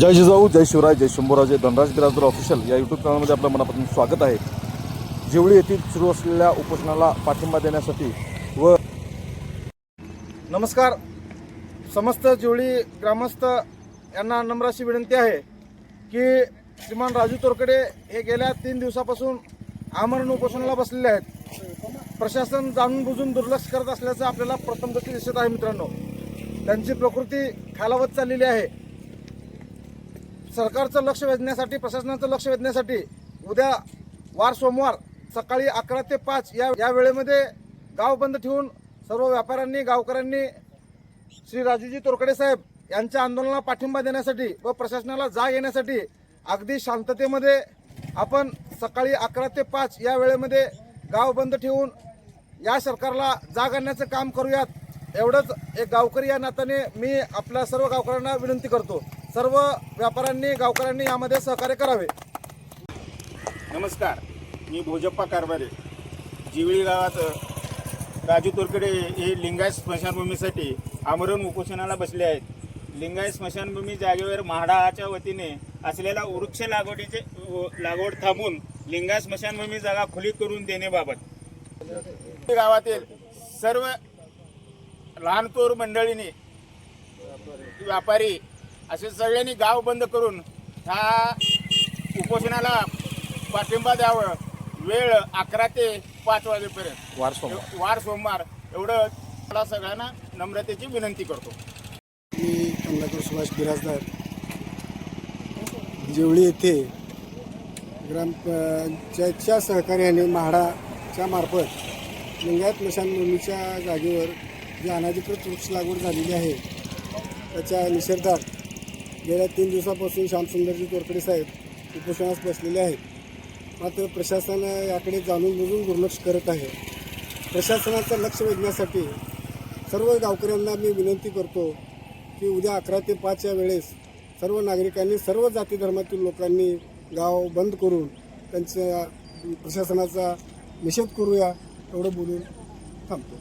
जय जिजाऊ जय शिवराय जय शंभूराजे धनराज बिराजदार ऑफिशियल या यूट्यूब चॅनलमध्ये आपलं मनापासून स्वागत आहे. जेवळी येथील सुरू असलेल्या उपोषणाला पाठिंबा देण्यासाठी व नमस्कार. समस्त जेवळी ग्रामस्थ यांना नम्राशी विनंती आहे की श्रीमान राजू तोरकडे हे गेल्या तीन दिवसापासून आमरण उपोषणाला बसलेले आहेत. प्रशासन जाणून बुजून दुर्लक्ष करत असल्याचं आपल्याला प्रथम दिसत आहे मित्रांनो. त्यांची प्रकृती खालावत चाललेली आहे. सरकारचं लक्ष वेधण्यासाठी प्रशासनाचं लक्ष वेधण्यासाठी उद्या वार सोमवार सकाळी अकरा ते पाच या या वेळेमध्ये गाव बंद ठेवून सर्व व्यापाऱ्यांनी गावकऱ्यांनी श्री राजूजी तोरकडे साहेब यांच्या आंदोलनाला पाठिंबा देण्यासाठी व प्रशासनाला जाग येण्यासाठी अगदी शांततेमध्ये आपण सकाळी अकरा ते पाच या वेळेमध्ये गाव बंद ठेवून या सरकारला जाग आणण्याचं काम करूयात. एवढंच एक गावकरी या नात्याने मी आपल्या सर्व गावकऱ्यांना विनंती करतो. सर्व व्यापाऱ्यांनी गावकऱ्यांनी यामध्ये सहकार्य करावे. नमस्कार. मी भोजप्पा कारभारे. जिवळी गावात राजू तोरकडे हे लिंगायत स्मशानभूमीसाठी आमरण उपोषणाला बसले आहेत. लिंगायत स्मशानभूमी जागेवर म्हाडाच्या वतीने असलेला वृक्ष लागवडीचे लागवड थांबून लिंगायत स्मशानभूमी जागा खुली करून देण्याबाबत. गावातील सर्व लहानतोर मंडळींनी व्यापारी असे सगळ्यांनी गाव बंद करून ह्या उपोषणाला पाठिंबा द्यावं. वेळ अकरा ते पाच वाजेपर्यंत. वार सोमवार. वार सोमवार. एवढं मला सगळ्यांना नम्रतेची विनंती करतो. मी कमलाकर सुभाष बिराजदार. जेवळी येथे ग्रामपंचायतच्या सहकार्याने म्हाडाच्या मार्फत लिंगायत स्मशानभूमीच्या जागेवर जी अनाधिकृत वृक्ष लागवड झालेली आहे त्याच्या निषेधार्थ गेल्या तीन दिवसापासून श्यामसुंदरजी तोरकडे साहेब उपोषणास बसलेले आहेत. मात्र प्रशासन याकडे जाणून बुजून दुर्लक्ष करत आहे. प्रशासनाचं लक्ष वेधण्यासाठी सर्व गावकऱ्यांना मी विनंती करतो की उद्या अकरा ते पाच या वेळेस सर्व नागरिकांनी सर्व जाती धर्मातील लोकांनी गाव बंद करून त्यांच्या प्रशासनाचा निषेध करूया एवढं बोलून थांबतो.